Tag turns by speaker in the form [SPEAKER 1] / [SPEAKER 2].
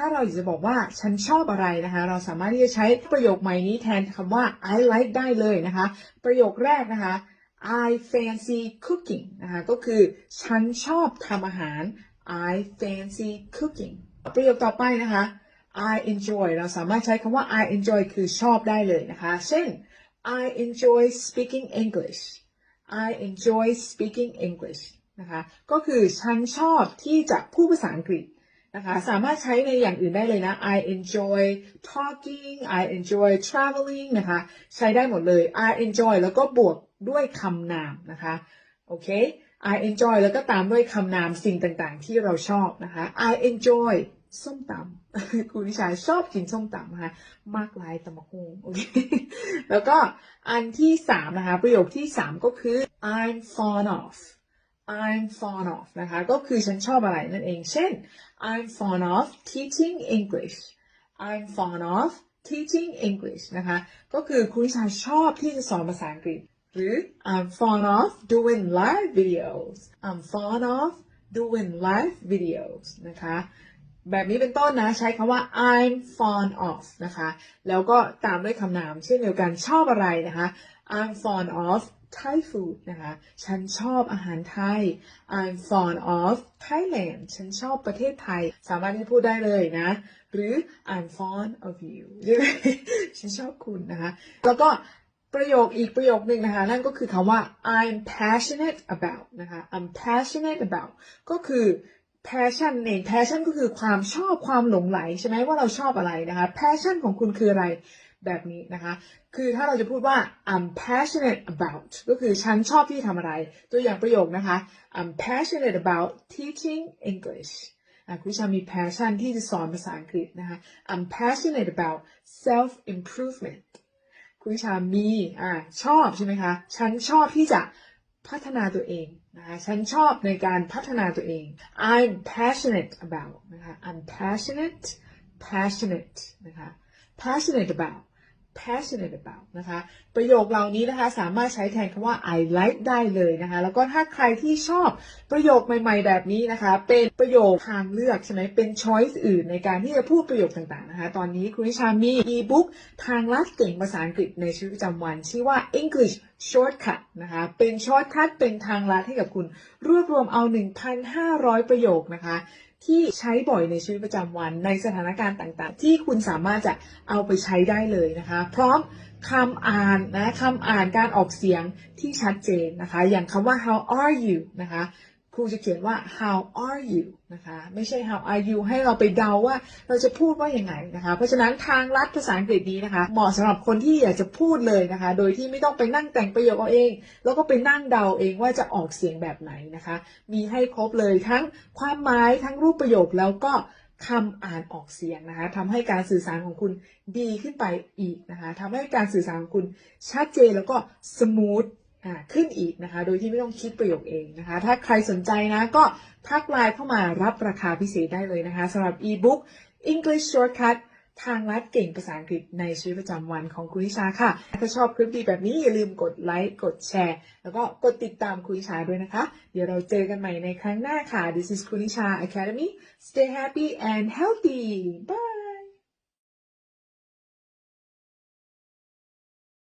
[SPEAKER 1] ถ้าเราอยากจะบอกว่าฉันชอบอะไรนะคะ เราสามารถที่จะใช้ประโยคใหม่นี้แทนคำว่า I like ได้เลยนะคะ ประโยคแรกนะคะ I fancy cooking นะคะก็คือ ฉันชอบทำอาหาร I fancy cooking ประโยคต่อไปนะคะ I enjoy เราสามารถใช้คำว่า I enjoy คือชอบได้เลยนะคะ เช่น I enjoy speaking English I enjoy speaking English นะคะ ก็คือฉันชอบที่จะพูดภาษาอังกฤษ นะคะสามารถใช้ในอย่างอื่นได้เลยนะ I enjoy talking I enjoy traveling นะคะใช้ได้หมดเลย I enjoy แล้วก็บวกด้วยคำนามนะคะโอเค I enjoy แล้วก็ตามด้วยคำนามสิ่งต่างๆ ที่เราชอบนะคะ I enjoy ส้มตำคุณวิชาชอบกินส้มตำนะคะมากลายตำมะฮงโอเคแล้วก็อันที่สามนะคะประโยคที่สามก็คือ I'm fond of I'm fond of นะคะ ก็คือฉันชอบอะไรนั่นเอง เช่น I'm fond of teaching English I'm fond of teaching English นะคะ ก็คือคุณชาชอบที่จะสอนภาษาอังกฤษ หรือ I'm fond of doing live videos I'm fond of doing live videos นะคะ แบบนี้เป็นต้นนะ ใช้คำว่า I'm fond of นะคะ แล้วก็ตามด้วยคำนาม เช่นเดียวกันชอบอะไรนะคะ I'm fond of Thai food นะคะ ฉันชอบอาหารไทย I'm fond of Thailand ฉันชอบประเทศไทย สามารถที่พูดได้เลยนะ หรือ I'm fond of you ฉันชอบคุณนะคะ แล้วก็ประโยคอีกประโยคหนึ่งนะคะ นั่นก็คือคำว่า I'm passionate about นะคะ I'm passionate about ก็คือ passion เอง passion ก็คือความชอบความหลงไหลใช่ไหมว่าเราชอบอะไรนะคะ passion ของคุณคืออะไร แบบนี้นะคะ คือถ้าเราจะพูดว่า I'm passionate about ก็คือฉันชอบที่ทำอะไร ตัวอย่างประโยคนะคะ I'm passionate about teaching English คุณชามี passion ที่จะสอนภาษาอังกฤษนะคะ I'm passionate about self improvement คุณชามีอ่าชอบใช่ไหมคะ ฉันชอบที่จะพัฒนาตัวเองนะคะ ฉันชอบในการพัฒนาตัวเอง I'm passionate about นะคะ I'm passionate passionate นะคะ passionate about passionate about นะคะ ประโยคเหล่านี้นะคะ สามารถใช้แทนคำว่า I like ได้เลยนะคะ แล้วก็ถ้าใครที่ชอบประโยคใหม่ ๆ แบบนี้นะคะ เป็นประโยคทางเลือกใช่ไหมเป็น choice อื่นในการที่จะพูดประโยคต่างๆนะคะ ตอนนี้คุณนิชามี e-book ทางลัดเก่งภาษาอังกฤษในชีวิตประจำวัน ชื่อว่า English ช็อตคัทนะคะ เป็นช็อตคัทเป็นทางลัดให้กับคุณ รวบรวมเอา 1,500 ประโยคนะคะ ที่ใช้บ่อยในชีวิตประจำวันในสถานการณ์ต่างๆ ที่คุณสามารถจะเอาไปใช้ได้เลยนะคะ พร้อมคำอ่านนะคำอ่านการออกเสียงที่ชัดเจนนะคะ อย่างคำว่า how are you นะคะ รูจะเขียนว่า how are you นะคะ ไม่ใช่ how are you ให้เราไปเดาว่าเราจะพูดว่าอย่างไงนะคะ เพราะฉะนั้นทางลัดภาษาอังกฤษนี้นะคะ เหมาะสำหรับคนที่อยากจะพูดเลยนะคะ โดยที่ไม่ต้องไปนั่งแต่งประโยคเอาเอง แล้วก็ไปนั่งเดาเองว่าจะออกเสียงแบบไหนนะคะ มีให้ครบเลยทั้งความหมายทั้งรูปประโยคแล้วก็คำอ่านออกเสียงนะคะทำให้การสื่อสารของคุณดีขึ้นไปอีกนะคะทำให้การสื่อสารของคุณชัดเจนแล้วก็สมูท ขึ้นอีกนะคะ โดยที่ไม่ต้องคิดประโยคเองนะคะ ถ้าใครสนใจนะก็ทักไลน์เข้ามารับราคาพิเศษได้เลยนะคะสำหรับ e-book English Shortcut ทางลัดเก่งภาษาอังกฤษในชีวิตประจำวันของคุณิชาค่ะ ถ้าชอบคลิปดีแบบนี้อย่าลืมกดไลค์ กดแชร์ แล้วก็กดติดตามคุณิชาด้วยนะคะ เดี๋ยวเราเจอกันใหม่ในครั้งหน้าค่ะ This is คุณิชา Academy Stay happy and healthy Bye